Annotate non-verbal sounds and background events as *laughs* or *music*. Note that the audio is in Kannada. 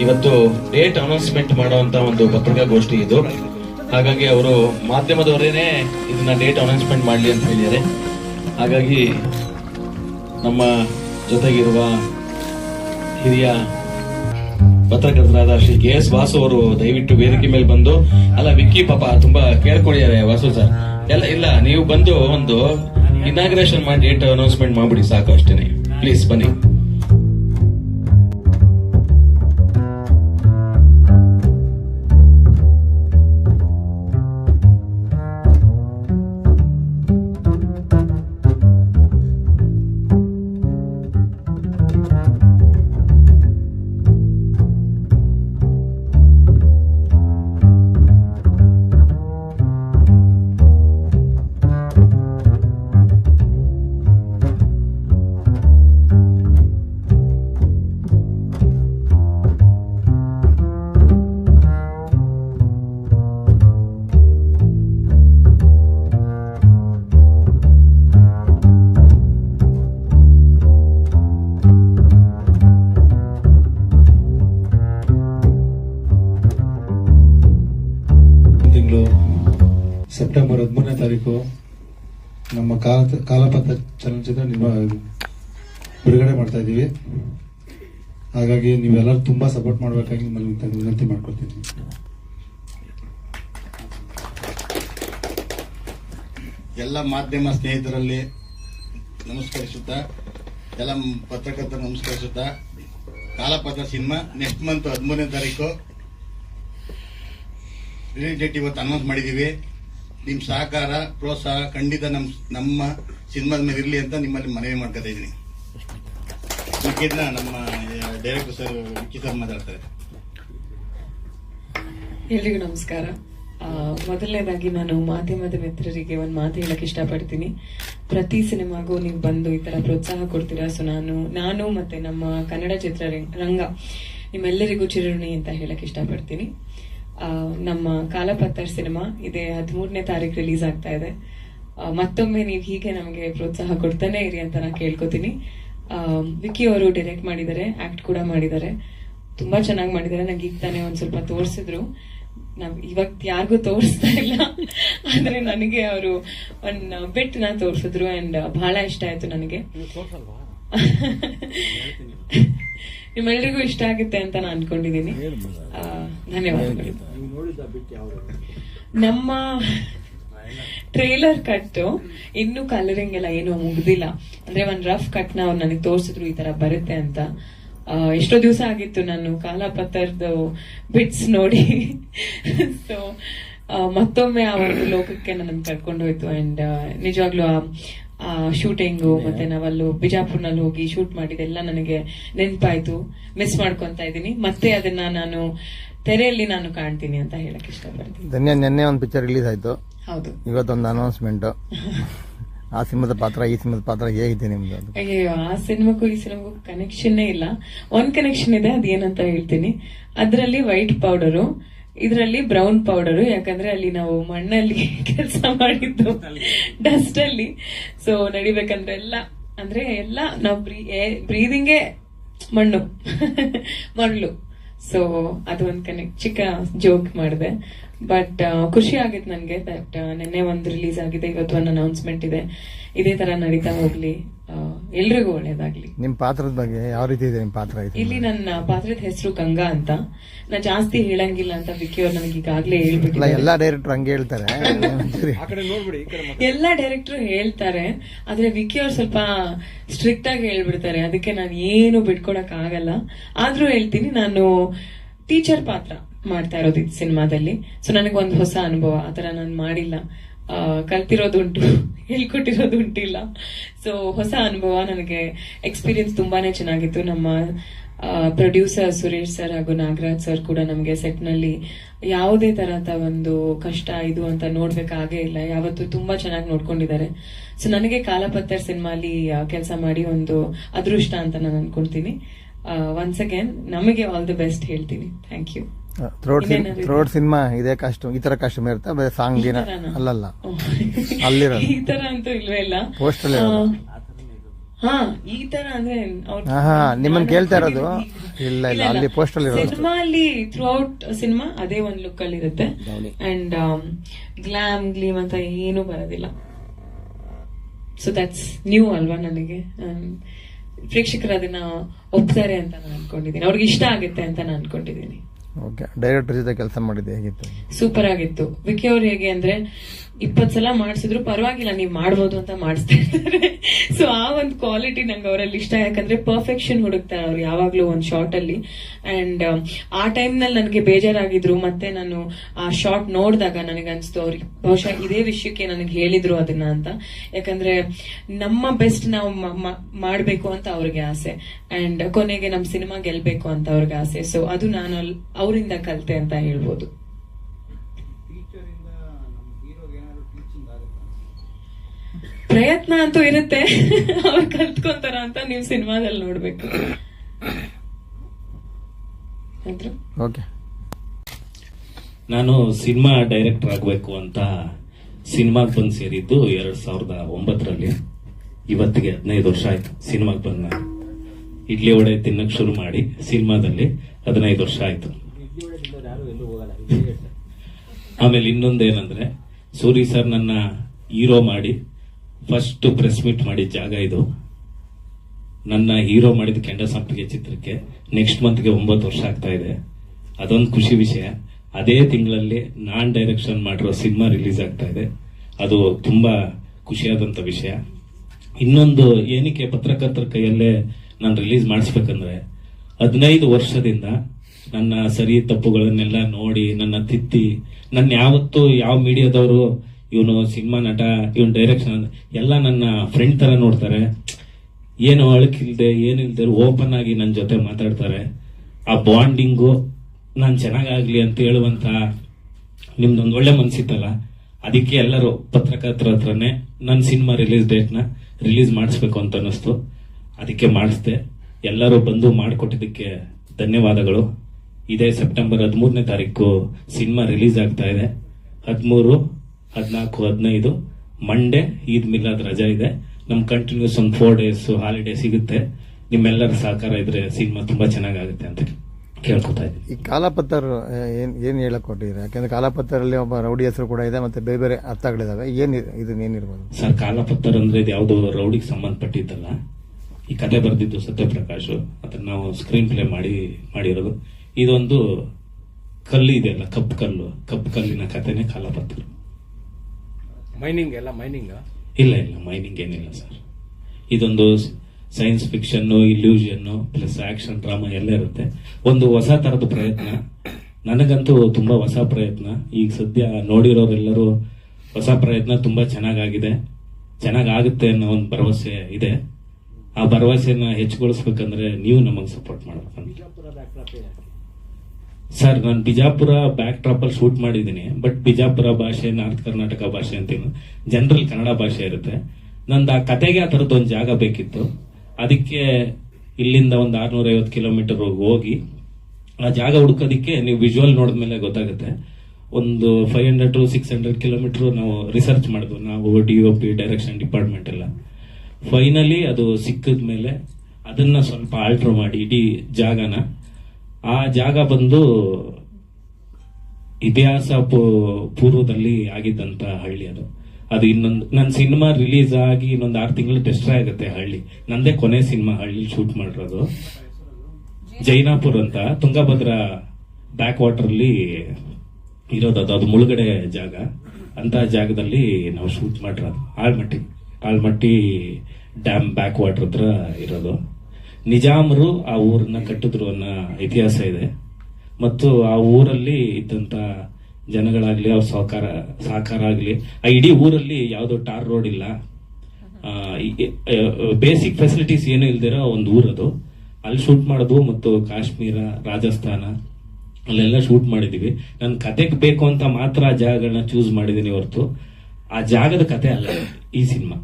ಇವತ್ತು ಡೇಟ್ ಅನೌನ್ಸ್ಮೆಂಟ್ ಮಾಡುವಂತ ಒಂದು ಪತ್ರಿಕಾಗೋಷ್ಠಿ ಇದು. ಹಾಗಾಗಿ ಅವರು ಮಾಧ್ಯಮದವರೇನೆ ಇದನ್ನ ಡೇಟ್ ಅನೌನ್ಸ್ಮೆಂಟ್ ಮಾಡಲಿ ಅಂತ ಹೇಳಿದ್ದಾರೆ. ಹಾಗಾಗಿ ನಮ್ಮ ಜೊತೆಗಿರುವ ಹಿರಿಯ ಪತ್ರಕರ್ತರಾದ ಶ್ರೀ ಕೆ ಎಸ್ ವಾಸು ಅವರು ದಯವಿಟ್ಟು ವೇದಿಕೆ ಮೇಲೆ ಬಂದು, ಅಲ್ಲ, ವಿಕ್ಕಿ ಪಾಪ, ತುಂಬಾ ಕೇಳ್ಕೊಂಡಿದ್ದಾರೆ ವಾಸು ಸರ್. ಎಲ್ಲ, ಇಲ್ಲ, ನೀವು ಬಂದು ಒಂದು ಇನಾಗ್ರೇಷನ್ ಮಾಡಿ ಡೇಟ್ ಅನೌನ್ಸ್ಮೆಂಟ್ ಮಾಡ್ಬಿಡಿ ಸಾಕು ಅಷ್ಟೇನೆ. ಪ್ಲೀಸ್ ಬನ್ನಿ. ತಾರೀಕು ನಮ್ಮ ಕಾಲ ಕಾಲಪತ್ರ ಚಲನಚಿತ್ರ ನಿಮ್ಮ ಬಿಡುಗಡೆ ಮಾಡ್ತಾ ಇದ್ದೀವಿ. ಹಾಗಾಗಿ ನೀವೆಲ್ಲರೂ ತುಂಬ ಸಪೋರ್ಟ್ ಮಾಡಬೇಕಾಗಿ ನಿಮ್ಮಲ್ಲಿ ವಿನ- ವಿನಂತಿ ಮಾಡ್ಕೊಳ್ತೀನಿ. ಎಲ್ಲ ಮಾಧ್ಯಮ ಸ್ನೇಹಿತರಲ್ಲಿ ನಮಸ್ಕರಿಸುತ್ತಾ, ಎಲ್ಲ ಪತ್ರಕರ್ತರು ನಮಸ್ಕರಿಸುತ್ತಾ ಕಾಲಪತ್ರ ಸಿನಿಮಾ ನೆಕ್ಸ್ಟ್ ಮಂತ್ ಹದಿಮೂರನೇ ತಾರೀಕು. ರಿಲೀಸ್ ಡೇಟ್ ಇವತ್ತು ಅನೌನ್ಸ್ ಮಾಡಿದೀವಿ ನಿಮ್ಮ ಸಹಕಾರ, ಪ್ರೋತ್ಸಾಹ ಖಂಡಿತ ನಮ್ಮ ನಮ್ಮ ಸಿನಿಮಾದ ಮೇಲೆ ಇರಲಿ ಅಂತ ನಿಮ್ಮಲ್ಲಿ ಮನವಿ ಮಾಡ್ಕೊತಾ ಇದ್ದೀನಿ. ನಮ್ಮ ಡೈರೆಕ್ಟರ್ ಸರ್ ವಿಕ್ಕಿ ಸರ್ ಮಾತಾಡ್ತಾರೆ. ಎಲ್ರಿಗೂ ನಮಸ್ಕಾರ. ಮೊದಲನೇದಾಗಿ ನಾನು ಮಾಧ್ಯಮದ ಮಿತ್ರರಿಗೆ ಒಂದು ಮಾತು ಹೇಳಕ್ ಇಷ್ಟಪಡ್ತೀನಿ. ಪ್ರತಿ ಸಿನಿಮಾಗೂ ನೀವು ಬಂದು ಈ ತರ ಪ್ರೋತ್ಸಾಹ ಕೊಡ್ತೀರಾ? ಸೊ, ನಾನು ನಾನು ಮತ್ತೆ ನಮ್ಮ ಕನ್ನಡ ಚಿತ್ರರಂಗ ರಂಗ ನಿಮ್ಮೆಲ್ಲರಿಗೂ ಚಿರುಣಿ ಅಂತ ಹೇಳಕ್ ಇಷ್ಟಪಡ್ತೀನಿ. ನಮ್ಮ ಕಾಲಪತ್ತರ್ ಸಿನಿಮಾ ಇದೇ ಹದಿಮೂರನೇ ತಾರೀಕು ರಿಲೀಸ್ ಆಗ್ತಾ ಇದೆ. ಮತ್ತೊಮ್ಮೆ ನೀವು ಹೀಗೆ ನಮಗೆ ಪ್ರೋತ್ಸಾಹ ಕೊಡ್ತಾನೆ ಇರಿ ಅಂತ ನಾನು ಕೇಳ್ಕೊತೀನಿ. ವಿಕಿ ವಿಕ್ಕಿ ಅವರು ಡೈರೆಕ್ಟ್ ಮಾಡಿದ್ದಾರೆ ಆಕ್ಟ್ ಕೂಡ ಮಾಡಿದ್ದಾರೆ. ತುಂಬಾ ಚೆನ್ನಾಗಿ ಮಾಡಿದ್ದಾರೆ. ನಂಗೆ ಈಗ ತಾನೇ ಒಂದ್ ಸ್ವಲ್ಪ ತೋರಿಸಿದ್ರು. ನಾವ್ ಇವಾಗ ಯಾರಿಗೂ ತೋರಿಸ್ತಾ ಇಲ್ಲ. ಆದ್ರೆ ನನಗೆ ಅವರು ಒಂದ್ ಬಿಟ್ನ ತೋರಿಸಿದ್ರು ಅಂಡ್ ಬಹಳ ಇಷ್ಟ ಆಯ್ತು ನನಗೆ. *laughs* ನಿಮ್ಮೆಲ್ರಿಗೂ ಇಷ್ಟ ಆಗುತ್ತೆ ಅಂತ ನಾನು ಅನ್ಕೊಂಡಿದೀನಿ. ಆ, ಧನ್ಯವಾದಗಳು ನಮ್ಮ ಟ್ರೇಲರ್ ಕಟ್ ಇನ್ನು ಕಲರಿಂಗ್ ಎಲ್ಲ ಏನು ಮುಗ್ದಿಲ್ಲ. ಅಂದ್ರೆ ಒಂದ್ ರಫ್ ಕಟ್ನ ಅವ್ರು ನನಗೆ ತೋರಿಸಿದ್ರು ಈ ತರ ಬರುತ್ತೆ ಅಂತ. ಎಷ್ಟೋ ದಿವಸ ಆಗಿತ್ತು ನಾನು ಕಾಲಪತ್ತರ್ದು ಬಿಟ್ಸ್ ನೋಡಿ. *laughs* ಸೊ ಮತ್ತೊಮ್ಮೆ ಆ ಒಂದು ಲೋಕಕ್ಕೆ ನನ್ನ ಕರ್ಕೊಂಡು ಹೋಯ್ತು. ಅಂಡ್ ನಿಜವಾಗ್ಲೂ ಆ ಶೂಟಿಂಗು ಮತ್ತೆ ನಾವಲ್ಲೂ ಬಿಜಾಪುರ್ನಲ್ಲಿ ಹೋಗಿ ಶೂಟ್ ಮಾಡಿದೆಲ್ಲ ನನಗೆ ನೆನಪಾಯ್ತು. ಮಿಸ್ ಮಾಡ್ಕೊಂತ ಇದ್ದೀನಿ. ಮತ್ತೆ ಅದನ್ನ ನಾನು ತೆರೆಯಲ್ಲಿ ನಾನು ಕಾಣ್ತೀನಿ ಅಂತ ಹೇಳಕ್ ಇಷ್ಟಪಡ್ತೀನಿ. ಧನ್ಯ ನಿನ್ನೆ ಒಂದು ಪಿಕ್ಚರ್ ರಿಲೀಸ್ ಆಯ್ತು. ಹೌದು. ಇವತ್ತೊಂದು ಅನೌನ್ಸ್ಮೆಂಟ್ ಆ ಸಿನಿಮಾದ ಪಾತ್ರ ಈ ಸಿನಿಮಾದ ಪಾತ್ರ ಹೇಗಿದೆ ನಿಮ್ದು? ಅಯ್ಯೋ ಆ ಸಿನಿಮಾಕ್ಕೂ ಈ ಸಿನಿಮಾಗೂ ಕನೆಕ್ಷನ್ ಇಲ್ಲ. ಒಂದ್ ಕನೆಕ್ಷನ್ ಇದೆ ಅದೇನಂತ ಹೇಳ್ತೀನಿ. ಅದರಲ್ಲಿ ವೈಟ್ ಪೌಡರು ಇದರಲ್ಲಿ ಬ್ರೌನ್ ಪೌಡರು ಯಾಕಂದ್ರೆ ಅಲ್ಲಿ ನಾವು ಮಣ್ಣಲ್ಲಿ *laughs* ಕೆಲಸ ಮಾಡಿದ್ದು ಡಸ್ಟ್ ಅಲ್ಲಿ. ಸೊ ನಡಿಬೇಕಂದ್ರೆ ಎಲ್ಲ ಅಂದ್ರೆ ಎಲ್ಲ ನಾವು ಬ್ರೀದಿಂಗೇ ಮಣ್ಣು. *laughs* ಮರಳು. ಸೊ ಅದು ಒಂದು ಕನೆಕ್ಟ್ ಚಿಕ್ಕ ಜೋಕ್ ಮಾಡಿದೆ. ಬಟ್ ಖುಷಿ ಆಗಿತ್ತು ನನಗೆ ದಟ್ ನಿನ್ನೆ ಒಂದು ರಿಲೀಸ್ ಆಗಿದೆ ಇವತ್ತು ಒಂದು ಅನೌನ್ಸ್ಮೆಂಟ್ ಇದೆ. ಇದೇ ತರ ನಡೀತಾ ಹೋಗ್ಲಿ. ಎಲ್ರಿಗೂ ಒಳ್ಳೇದಾಗ್ಲಿ. ನಿಮ್ ಪಾತ್ರದ ಬಗ್ಗೆ ಯಾವ ರೀತಿ ಇದೆ ನಿಮ್ ಪಾತ್ರ ಇದು? ಇಲ್ಲಿ ನನ್ನ ಪಾತ್ರದ ಹೆಸರು ಗಂಗಾ ಅಂತ. ನಾ ಜಾಸ್ತಿ ಹೇಳಂಗಿಲ್ಲ ಅಂತ ವಿಕಿ ಅವ್ರು ನನಗೆ ಈಗಾಗ್ಲೇ ಹೇಳ್ಬಿಟ್ಟಿದ್ದಾರೆ. ಎಲ್ಲಾ ಡೈರೆಕ್ಟರ್ ಹಂಗೆ ಹೇಳ್ತಾರೆ. ಎಲ್ಲಾ ಎಲ್ಲ ಡೈರೆಕ್ಟರ್ ಹೇಳ್ತಾರೆ ಆದ್ರೆ ವಿಕ್ಕಿ ಅವ್ರು ಸ್ವಲ್ಪ ಸ್ಟ್ರಿಕ್ಟ್ ಆಗಿ ಹೇಳ್ಬಿಡ್ತಾರೆ. ಅದಕ್ಕೆ ನಾನು ಏನು ಬಿಟ್ಕೊಡಕ್ ಆಗಲ್ಲ. ಆದ್ರೂ ಹೇಳ್ತೀನಿ ನಾನು ಟೀಚರ್ ಪಾತ್ರ ಮಾಡ್ತಾ ಇರೋದು ಈ ಸಿನಿಮಾದಲ್ಲಿ. ಸೊ ಒಂದು ಹೊಸ ಅನುಭವ ಆತರ ನಾನು ಮಾಡಿಲ್ಲ. ಕಲ್ತಿರೋದುಂಟು, ಹೇಳ್ಕೊಟ್ಟಿರೋದುಂಟಿಲ್ಲ. ಸೊ ಹೊಸ ಅನುಭವ ನನಗೆ ಎಕ್ಸ್ಪೀರಿಯನ್ಸ್ ತುಂಬಾನೇ ಚೆನ್ನಾಗಿತ್ತು. ನಮ್ಮ ಪ್ರೊಡ್ಯೂಸರ್ ಸುರೇಶ್ ಸರ್ ಹಾಗೂ ನಾಗರಾಜ್ ಸರ್ ಕೂಡ ನಮಗೆ ಸೆಟ್ನಲ್ಲಿ ಯಾವುದೇ ತರಹದ ಒಂದು ಕಷ್ಟ, ಇದು ಅಂತ ನೋಡ್ಬೇಕಾಗೇ ಇಲ್ಲ. ಯಾವತ್ತು ತುಂಬಾ ಚೆನ್ನಾಗಿ ನೋಡ್ಕೊಂಡಿದ್ದಾರೆ. ಸೊ ನನಗೆ ಕಾಲಪತ್ತರ್ ಸಿನಿಮಾಲಿ ಕೆಲಸ ಮಾಡಿ ಒಂದು ಅದೃಷ್ಟ ಅಂತ ನಾನು ಅನ್ಕೊಳ್ತೀನಿ ಒನ್ಸ್ ಅಗೇನ್ ನಮಗೆ ಆಲ್ ದಿ ಬೆಸ್ಟ್ ಹೇಳ್ತೀನಿ. Thank you throat throat cinema ಇದೇ ಕಾಸ್ಟ್ಯೂಮ್ ಈ ತರ ಕಾಸ್ಟ್ಯೂಮ್ ಇರುತ್ತೆ ಬರೀ ಸಾಂಗ್ ದಿನ. ಅಲ್ಲಲ್ಲ. ಅಲ್ಲಿರೋದು. ಈ ತರ ಅಂತೂ ಇಲ್ವೇ ಇಲ್ಲ. ಪೋಸ್ಟರ್ ಅಲ್ಲಿ ಹಾ ಈ ತರ ಅಂದ್ರೆ ಆಹಾ, ನಿಮ್ಮನ್ನ ನಾನು ಕೇಳ್ತಾ ಇರೋದು? ಇಲ್ಲ, ಇಲ್ಲ, ಅಲ್ಲಿ ಪೋಸ್ಟ್ ಅಲ್ಲಿ ಇರೋದು. ಸಿನಿಮಾ ಅಲ್ಲಿ ಥ್ರೂ ಔಟ್ ಸಿನಿಮಾ ಅದೇ ಒಂದ್ ಲುಕ್ ಅಲ್ಲಿ ಇರುತ್ತೆ. ಅಂಡ್ ಗ್ಲಾಮ್ ಗ್ಲೀಮ್ ಅಂತ ಏನು ಬರೋದಿಲ್ಲ. ಸೊ ದಟ್ಸ್ ನ್ಯೂ ಅಲ್ವಾ ನನಗೆ? Um, ಪ್ರೇಕ್ಷಕರು ಅದನ್ನ ಒಪ್ತಾರೆ ಅಂತ ನಾನು ಅನ್ಕೊಂಡಿದ್ದೀನಿ. ಅವ್ರಿಗೆ ಇಷ್ಟ ಆಗುತ್ತೆ ಅಂತ ನಾನು ಅನ್ಕೊಂಡಿದ್ದೀನಿ. ಓಕೆ ಡೈರೆಕ್ಟರ್ ಜೊತೆ ಕೆಲಸ ಮಾಡಿದ್ದೆ ಹೇಗಿತ್ತು? ಸೂಪರ್ ಆಗಿತ್ತು. ವಿಕಿ ಅವ್ರು ಹೇಗೆ ಅಂದ್ರೆ ಇಪ್ಪತ್ ಸಲ ಮಾಡಿಸಿದ್ರು, ಪರವಾಗಿಲ್ಲ, ನೀವು ಮಾಡ್ಬೋದು ಅಂತ ಮಾಡಿಸ್ತಾ ಇದ್ದಾರೆ. *laughs* ಸೊ ಆ ಒಂದು ಕ್ವಾಲಿಟಿ ನಂಗೆ ಅವರಲ್ಲಿ ಇಷ್ಟ, ಯಾಕಂದ್ರೆ ಪರ್ಫೆಕ್ಷನ್ ಹುಡುಕ್ತಾರೆ ಅವ್ರು ಯಾವಾಗ್ಲೂ ಒಂದ್ ಶಾರ್ಟ್ ಅಲ್ಲಿ. ಅಂಡ್ ಆ ಟೈಮ್ನಲ್ಲಿ ನನಗೆ ಬೇಜಾರಾಗಿದ್ರು. ಮತ್ತೆ ನಾನು ಆ ಶಾರ್ಟ್ ನೋಡಿದಾಗ ನನಗೆ ಅನ್ಸ್ತು ಅವ್ರಿಗೆ ಬಹುಶಃ ಇದೇ ವಿಷಯಕ್ಕೆ ನನಗೆ ಹೇಳಿದ್ರು ಅದನ್ನ ಅಂತ. ಯಾಕಂದ್ರೆ ನಮ್ಮ ಬೆಸ್ಟ್ ನಾವು ಮಾಡ್ಬೇಕು ಅಂತ ಅವ್ರಿಗೆ ಆಸೆ. ಅಂಡ್ ಕೊನೆಗೆ ನಮ್ ಸಿನಿಮಾ ಗೆಲ್ಬೇಕು ಅಂತ ಅವ್ರಿಗೆ ಆಸೆ. ಸೊ ಅದು ನಾನು ಅವರಿಂದ ಕಲಿತೆ ಅಂತ ಹೇಳ್ಬೋದು. ಪ್ರಯತ್ನ ಅಂತೂ ಇರುತ್ತೆ. ಅವ್ರು ಕಲ್ತ್ಕೊಂತಾರ ಅಂತ ನೀವು ಸಿನಿಮಾದಲ್ಲಿ ನೋಡ್ಬೇಕು. ನಾನು ಸಿನಿಮಾ ಡೈರೆಕ್ಟರ್ ಆಗಬೇಕು ಅಂತ ಸಿನಿಮಾಗೆ ಬಂದು ಸೇರಿದ್ದು ಎರಡ್ ಸಾವಿರದ ಒಂಬತ್ತರಲ್ಲಿ. ಇವತ್ತಿಗೆ ಹದಿನೈದು ವರ್ಷ ಆಯ್ತು ಸಿನಿಮಾಗೆ ಬಂದ ನಾನು ಇಡ್ಲಿ ವಡೆ ತಿನ್ನಕ್ ಶುರು ಮಾಡಿ ಸಿನಿಮಾದಲ್ಲಿ ಹದಿನೈದು ವರ್ಷ ಆಯ್ತು. ಆಮೇಲೆ ಇನ್ನೊಂದೇನಂದ್ರೆ, ಸೂರಿ ಸರ್ ನನ್ನ ಹೀರೋ ಮಾಡಿ ಫಸ್ಟ್ ಪ್ರೆಸ್ ಮೀಟ್ ಮಾಡಿದ ಜಾಗ ಇದು. ನನ್ನ ಹೀರೋ ಮಾಡಿದ ಕೆಂಡ ಸಂಪಿಗೆ ಚಿತ್ರಕ್ಕೆ ನೆಕ್ಸ್ಟ್ ಮಂತ್ಗೆ ಒಂಬತ್ತು ವರ್ಷ ಆಗ್ತಾ ಇದೆ. ಅದೊಂದು ಖುಷಿ ವಿಷಯ. ಅದೇ ತಿಂಗಳಲ್ಲಿ ನಾನ್ ಡೈರೆಕ್ಷನ್ ಮಾಡಿರೋ ಸಿನಿಮಾ ರಿಲೀಸ್ ಆಗ್ತಾ ಇದೆ. ಅದು ತುಂಬಾ ಖುಷಿಯಾದಂತ ವಿಷಯ. ಇನ್ನೊಂದು ಏನಕ್ಕೆ ಪತ್ರಕರ್ತರ ಕೈಯಲ್ಲೇ ನಾನು ರಿಲೀಸ್ ಮಾಡಿಸ್ಬೇಕಂದ್ರೆ, ಹದಿನೈದು ವರ್ಷದಿಂದ ನನ್ನ ಸರಿ ತಪ್ಪುಗಳನ್ನೆಲ್ಲ ನೋಡಿ, ನನ್ನ ತಿತ್ತಿ, ನನ್ನ ಯಾವತ್ತು ಯಾವ ಮೀಡಿಯಾದವರು ಇವನು ಸಿನಿಮಾ ನಟ, ಇವನ್ ಡೈರೆಕ್ಷನ್ ಎಲ್ಲ ನನ್ನ ಫ್ರೆಂಡ್ ತರ ನೋಡ್ತಾರೆ. ಏನು ಅಳಕಿಲ್ದೆ ಏನಿಲ್ದೆ ಓಪನ್ ಆಗಿ ನನ್ನ ಜೊತೆ ಮಾತಾಡ್ತಾರೆ. ಆ ಬಾಂಡಿಂಗು ನಾನು ಚೆನ್ನಾಗಾಗ್ಲಿ ಅಂತ ಹೇಳುವಂತ ನಿಮ್ದೊಂದು ಒಳ್ಳೆ ಮನಸ್ಸಿತ್ತಲ್ಲ ಅದಕ್ಕೆ ಎಲ್ಲರೂ ಪತ್ರಕರ್ತರ ಹತ್ರನೇ ನನ್ನ ಸಿನಿಮಾ ರಿಲೀಸ್ ಡೇಟ್ನ ರಿಲೀಸ್ ಮಾಡಿಸ್ಬೇಕು ಅಂತ ಅನ್ನಿಸ್ತು. ಅದಕ್ಕೆ ಮಾಡಿಸ್ದೆ. ಎಲ್ಲರೂ ಬಂದು ಮಾಡಿಕೊಟ್ಟಿದ್ದಕ್ಕೆ ಧನ್ಯವಾದಗಳು. ಇದೇ ಸೆಪ್ಟೆಂಬರ್ ಹದಿಮೂರನೇ ತಾರೀಕು ಸಿನಿಮಾ ರಿಲೀಸ್ ಆಗ್ತಾ ಇದೆ. ಹದಿಮೂರು ಹದಿನಾಲ್ಕು ಹದಿನೈದು ಮಂಡೇ ಈದ್ ಮಿಲಾದ್ ರಜಾ ಇದೆ. ನಮ್ ಕಂಟಿನ್ಯೂಸ್ ಒಂದು ಫೋರ್ ಡೇಸ್ ಹಾಲಿಡೇ ಸಿಗುತ್ತೆ. ನಿಮ್ಮೆಲ್ಲರ ಸಹಕಾರ ಇದ್ರೆ ಸಿನಿಮಾ ತುಂಬಾ ಚೆನ್ನಾಗಾಗುತ್ತೆ ಅಂತ ಕೇಳ್ಕೊತಾ ಇದ್ದೀನಿ. ಈ ಕಾಲಪತ್ರ ಏನ್ ಏನ್ ಹೇಳಕ್ ಕೊಟ್ಟಿದ್ರೆ ಯಾಕಂದ್ರೆ ಕಾಲಪತ್ತರಲ್ಲಿ ಒಬ್ಬ ರೌಡಿ ಹೆಸರು ಕೂಡ ಇದೆ ಮತ್ತೆ ಬೇರೆ ಬೇರೆ ಅರ್ಥಗಳಿದಾವೆ. ಏನ್ ಇದ್- ಇದನ್ನ ಏನಿರ್ಬೋದು ಸರ್ ಕಾಲಪತ್ರ ಅಂದ್ರೆ ಇದು ಯಾವ್ದು ರೌಡಿಗೆ ಸಂಬಂಧಪಟ್ಟಿದ್ದಲ್ಲ ಈ ಕತೆ ಬರೆದಿದ್ದು ಸತ್ಯಪ್ರಕಾಶ್ ಅದನ್ನ ನಾವು ಸ್ಕ್ರೀನ್ ಪ್ಲೇ ಮಾಡಿ ಮಾಡಿರೋದು. ಇದೊಂದು ಕಲ್ಲು ಇದೆಯಲ್ಲ ಕಪ್ಪು ಕಲ್ಲು ಕಪ್ಪು ಕಲ್ಲಿನ ಕಥೆನೇ ಕಾಲಪತ್ರ ಮೈನಿಂಗ್ ಎಲ್ಲ ಮೈನಿಂಗ್ ಇಲ್ಲ ಇಲ್ಲ ಮೈನಿಂಗ್ ಏನಿಲ್ಲ ಸರ್. ಇದೊಂದು science fiction illusion plus action drama ಎಲ್ಲ ಇರುತ್ತೆ. ಒಂದು ಹೊಸ ತರದ ಪ್ರಯತ್ನ. ನನಗಂತೂ ತುಂಬಾ ಹೊಸ ಪ್ರಯತ್ನ. ಈಗ ಸದ್ಯ ನೋಡಿರೋರೆಲ್ಲರೂ ಹೊಸ ಪ್ರಯತ್ನ ತುಂಬಾ ಚೆನ್ನಾಗಾಗಿದೆ. ಚೆನ್ನಾಗಾಗುತ್ತೆ ಅನ್ನೋ ಒಂದು ಭರವಸೆ ಇದೆ. ಆ ಭರವಸೆನ ಹೆಚ್ಚುಗೊಳಿಸ್ಬೇಕಂದ್ರೆ ನೀವು ನಮಗೆ ಸಪೋರ್ಟ್ ಮಾಡ್ಬೇಕಂತ ಸರ್, ನಾನು ಬಿಜಾಪುರ ಬ್ಯಾಕ್ ಟ್ರಾಪ್ ಅಲ್ಲಿ ಶೂಟ್ ಮಾಡಿದ್ದೀನಿ. ಬಟ್ ಬಿಜಾಪುರ ಭಾಷೆ ನಾರ್ತ್ ಕರ್ನಾಟಕ ಭಾಷೆ ಅಂತೀನಿ ಜನರಲ್ ಕನ್ನಡ ಭಾಷೆ ಇರುತ್ತೆ. ನಂದು ಆ ಕತೆಗೆ ಆ ಥರದ್ದು ಒಂದು ಜಾಗ ಬೇಕಿತ್ತು. ಅದಕ್ಕೆ ಇಲ್ಲಿಂದ ಒಂದು ಆರ್ನೂರ ಐವತ್ತು ಕಿಲೋಮೀಟರ್ ಹೋಗಿ, ಆ ಜಾಗ ಹುಡುಕೋದಿಕ್ಕೆ ನೀವು ವಿಜುವಲ್ ನೋಡಿದ್ಮೇಲೆ ಗೊತ್ತಾಗುತ್ತೆ. ಒಂದು five hundred to six hundred kilometre ನಾವು ರಿಸರ್ಚ್ ಮಾಡಿದ್ವು ನಾವು D O P direction department ಎಲ್ಲ. ಫೈನಲಿ ಅದು ಸಿಕ್ಕಿದ ಮೇಲೆ ಅದನ್ನ ಸ್ವಲ್ಪ ಆಲ್ಟ್ರ್ ಮಾಡಿ ಇಡೀ ಜಾಗನ ಆ ಜಾಗ ಬಂದು ಇತಿಹಾಸ ಪೂರ್ವದಲ್ಲಿ ಆಗಿದ್ದಂತ ಹಳ್ಳಿ ಅದು. ಅದು ಇನ್ನೊಂದು ನನ್ನ ಸಿನಿಮಾ ರಿಲೀಸ್ ಆಗಿ ಇನ್ನೊಂದು ಆರು ತಿಂಗಳು ಡೆಸ್ಟ್ರಾಯ್ ಆಗುತ್ತೆ ಹಳ್ಳಿ. ನಂದೇ ಕೊನೆ ಸಿನಿಮಾ ಹಳ್ಳಿ ಶೂಟ್ ಮಾಡಿರೋದು. ಜೈನಾಪುರ್ ಅಂತ, ತುಂಗಭದ್ರಾ ಬ್ಯಾಕ್ ವಾಟರ್ ಅಲ್ಲಿ ಇರೋದು ಅದು. ಅದು ಮುಳುಗಡೆ ಜಾಗ. ಅಂತ ಜಾಗದಲ್ಲಿ ನಾವು ಶೂಟ್ ಮಾಡಿರೋದು. Almatti. Almatti dam back water ಹತ್ರ ಇರೋದು. ನಿಜಾಮರು ಆ ಊರನ್ನ ಕಟ್ಟಿದ್ರು ಅನ್ನೋ ಇತಿಹಾಸ ಇದೆ. ಮತ್ತು ಆ ಊರಲ್ಲಿ ಇದ್ದಂತ ಜನಗಳಾಗ್ಲಿ, ಅವ್ರ ಸಹಕಾರ ಸಹಕಾರ ಆಗ್ಲಿ ಆ ಇಡೀ ಊರಲ್ಲಿ ಯಾವ್ದೋ ಟಾರ್ ರೋಡ್ ಇಲ್ಲ. ಬೇಸಿಕ್ ಫೆಸಿಲಿಟೀಸ್ ಏನು ಇಲ್ದಿರೋ ಒಂದು ಊರದು ಅಲ್ಲಿ ಶೂಟ್ ಮಾಡೋದು ಮತ್ತು ಕಾಶ್ಮೀರ, ರಾಜಸ್ಥಾನ, ಅಲ್ಲೆಲ್ಲ ಶೂಟ್ ಮಾಡಿದ್ದೀವಿ ನನ್ನ ಕತೆಗೆ ಬೇಕು ಅಂತ ಮಾತ್ರ ಆ ಜಾಗಗಳನ್ನ ಚೂಸ್ ಮಾಡಿದ್ದೀನಿ ಹೊರತು. ಆ ಜಾಗದ ಕತೆ ಅಲ್ಲ, ಈ ಸಿನಿಮಾ.